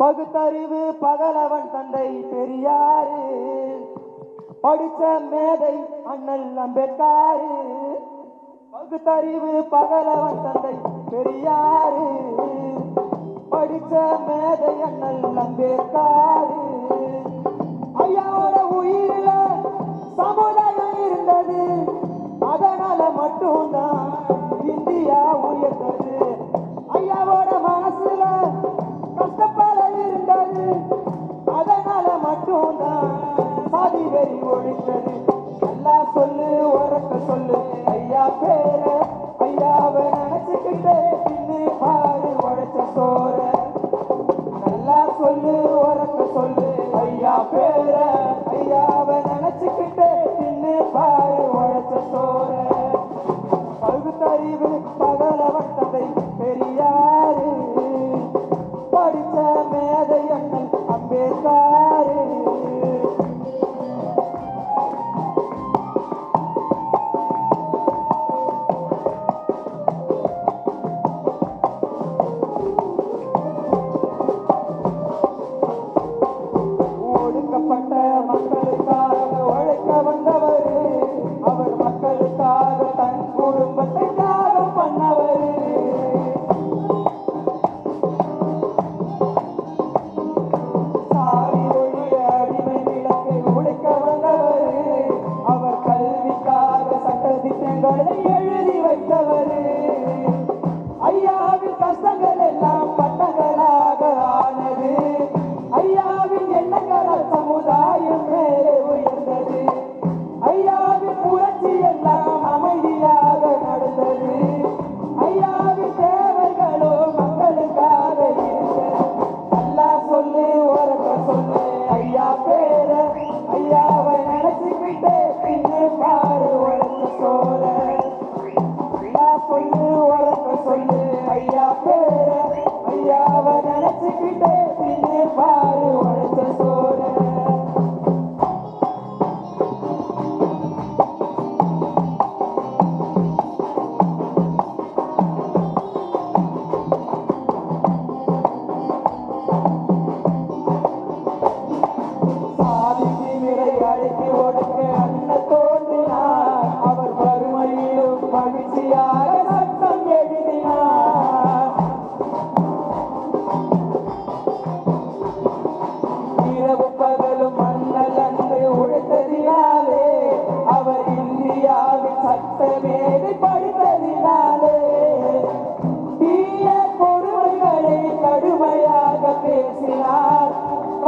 பகுத்தறிவு பகலவன் தந்தை பெரியாரு. படித்த மேதை அண்ணல் அம்பேத்காரு. பகுத்தறிவு பகலவன் தந்தை பெரியாரு. படித்த மேதை அண்ணல் அம்பேத்காரு. ஐயாவோட உயிரில சமுதாயம் இருந்தது. அதனால மட்டும்தான் சாதி ஒழித்தது நல்லா சொல்லு உறக்க சொல்லு. ஐயா பேர ஐயாவை நினைச்சுக்கிட்டு பின்னு பாரு உழைச்ச சோற. நல்லா சொல்லு உறக்க சொல்லு. ஐயா பேர ஐயாவை நினைச்சுக்கிட்டு பின்னு பாரு உழைச்ச சோற. பகுத்தறிவு பகல நினைச்சுக்கிட்டே பின்னு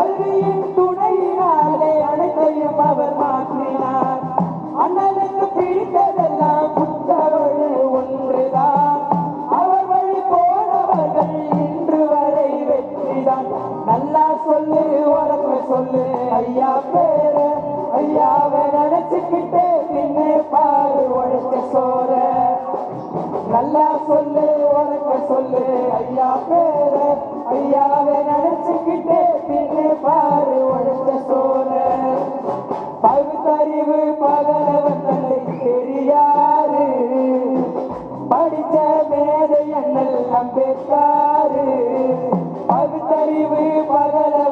கல்வியின் துணையினாலே அனைத்தையும் அவர் மாற்றினார். அண்ணனுக்கு பிடித்ததெல்லாம் புத்தவழி ஒன்றுதான். அவர் வழி போனவர்கள் இன்று வரை வெற்றிதான். நல்லா சொல்லு உறக்க சொல்லு. ஐயா பேர ஐயாவை நினைச்சுக்கிட்டே பின்னே பாரு உழைச்ச சோற. நல்லா சொல்லு உறக்க சொல்லு. ஐயா படிச்ச மேதை அண்ணல் அம்பேத்காரு பகுத்தறிவு பகலவன் தன்னை பெரியாரு